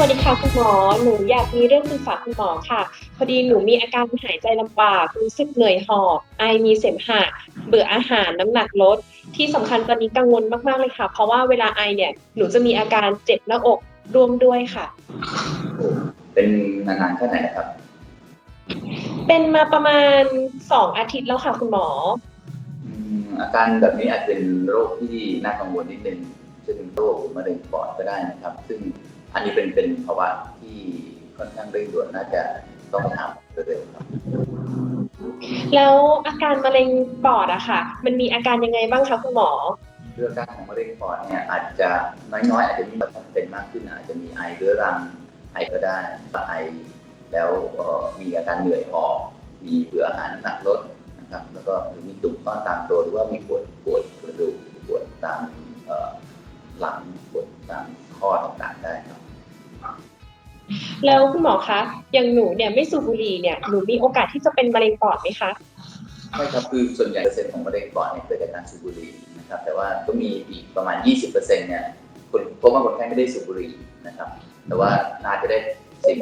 สวัสดีค่ะคุณหมอ หนูอยากมีเรื่องปรึกษาคุณหมอค่ะ พอดีหนูมีอาการหายใจลำบาก รู้สึกเหนื่อยหอบ ไอมีเสมหะ เบื่ออาหาร น้ำหนักลด ที่สำคัญตอนนี้กังวลมากๆเลยค่ะ เพราะว่าเวลาไอเนี่ย หนูจะมีอาการเจ็บหน้าอกร่วมด้วยค่ะ เป็นนานๆแค่ไหนนะครับ เป็นมาประมาณสองอาทิตย์แล้วค่ะคุณหมออืมอาการแบบนี้อาจเป็นโรคที่น่ากังวลนิดนึงซึ่งเป็นโรคมะเร็งปอดก็ได้นะครับ ซึ่ง อันนี้เป็นเป็นภาวะที่ค่อนข้างเร่งด่วนน่าจะต้องไปหาหมอเร็วๆครับ แล้วอาการมะเร็งปอดอะค่ะ มันมีอาการยังไงบ้างคะคุณหมอ เรื่องการของมะเร็งปอดเนี่ยอาจจะน้อยๆอาจจะมีแบบเป็นมากขึ้นอาจจะมีไอเรื้อรังไอก็ได้ไอแล้วเอ่อมีอาการเหนื่อยหอบมีเบื่ออาหารน้ำหนักลดนะครับ แล้วก็หรือมีตุ่มก้อนตามตัวหรือว่ามีปวดปวดกระดูกปวดตามเอ่อหลังปวดตามข้อต่างๆได้ครับ แล้วคุณหมอคะอย่างหนูเนี่ยไม่สูบบุหรี่เนี่ยหนูมีโอกาสที่จะเป็นมะเร็งปอดไหมคะไม่ครับคือส่วนใหญ่เปอร์เซ็นต์ของมะเร็งปอดเนี่ยเกิดจากการสูบบุหรี่นะครับแต่ว่าก็มีอีกประมาณ 20%เนี่ยคนพบว่าคนไข้ไม่ได้สูบบุหรี่นะครับ แต่ว่าน่าจะได้สิ่ง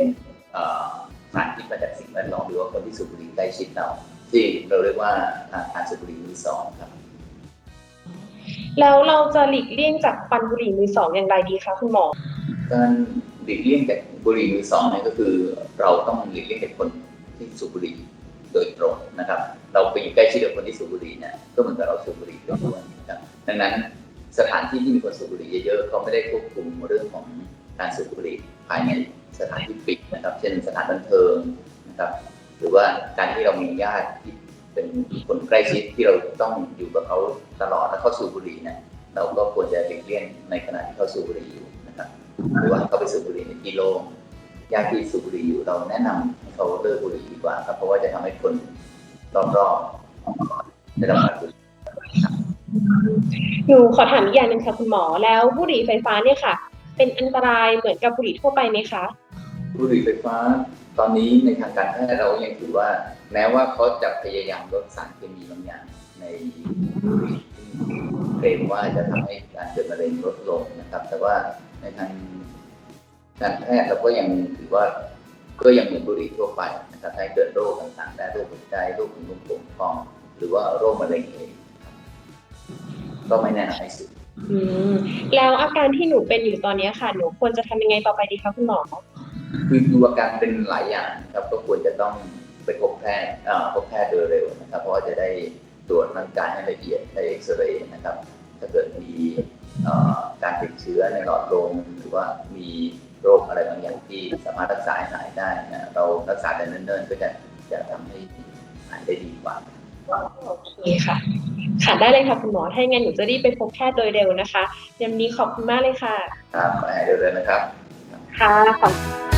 เอ่อสารพิษมาจากสิ่งแวดล้อมหรือว่าคนที่สูบบุหรี่ใกล้ชิดเรา ที่เราเรียกว่าการสูบบุหรี่มือสองครับแล้วเราจะหลีกเลี่ยงจากควันบุหรี่มือสองอย่างไรดีคะคุณหมอการ หลีกเลี่ยงจากบุหรี่มือสองเนี่ยก็คือ เราต้องหลีกเลี่ยงจากคนที่สูบบุหรี่โดยตรงนะครับ เราไปอยู่ใกล้ชิดกับคนที่สูบบุหรี่เนี่ยก็เหมือนกับเราสูบบุหรี่ด้วยนะครับดังนั้นสถานที่ที่มีคนสูบบุหรี่เยอะๆเขาไม่ได้ควบคุมเรื่องของการสูบบุหรี่ภายในสถานที่ปิดนะครับ เช่นสถานบันเทิงนะครับ หรือว่าการที่เรามีญาติที่เป็นคนใกล้ชิดที่เราต้องอยู่กับเขาตลอดแล้วเขาสูบบุหรี่เนี่ยเราก็ควรจะหลีกเลี่ยงในขณะที่เขาสูบบุหรี่อยู่นะครับ หรือว่าเขาไปสูบบุหรี่ในที่โล่งญาติที่สูบบุหรี่อยู่เราแนะนำให้เขาเลิกบุหรี่ดีกว่าครับ เพราะว่าจะทำให้คนรอบๆได้รับการบุหรี่หนูขอถามอีกอย่างหนึ่งค่ะคุณหมอแล้วบุหรี่ไฟฟ้าเนี่ยค่ะ เป็นอันตรายเหมือนกับบุหรี่ทั่วไปไหมคะบุหรี่ไฟฟ้าตอนนี้ในทางการแพทย์เรายังถือว่า แม้ว่าเขาจะพยายามลดสารเคมีบางอย่างในบุหรี่ที่เกรงว่าจะทำให้การเกิดมะเร็งลดลงนะครับ แต่ว่า ในทางการแพทย์เราก็ยังถือว่าก็ยังเหมือนบุหรี่ทั่วไปนะครับให้เกิดโรคต่างๆ ได้โรคหัวใจโรคถุงลมโป่งพอง หรือว่าโรคมะเร็งเองครับก็ไม่แนะนำให้สูบอืมแล้วอาการที่หนูเป็นอยู่ตอนนี้ค่ะ หนูควรจะทำยังไงต่อไปดีคะคุณหมอ คือดูอาการเป็นหลายอย่างนะครับ ก็ควรจะต้องไปพบแพทย์เอ่อพบแพทย์โดยเร็วนะครับ เพราะว่าจะได้ตรวจร่างกายให้ละเอียดได้เอ็กซเรย์นะครับ ถ้าเกิดมีเอ่อการ ติดเชื้อในหลอดลมหรือว่ามีโรคอะไรบางอย่างที่สามารถรักษาให้หายได้นะเรารักษาแต่เนิ่นๆก็จะจะทำให้หายได้ดีกว่าโอเคค่ะค่ะได้เลยค่ะคุณหมอถ้าอย่างนั้นหนูจะรีบไปพบแพทย์โดยเร็วนะคะวันนี้ขอบคุณมากเลยค่ะ ครับขอให้หายเร็วๆนะครับ ค่ะขอบ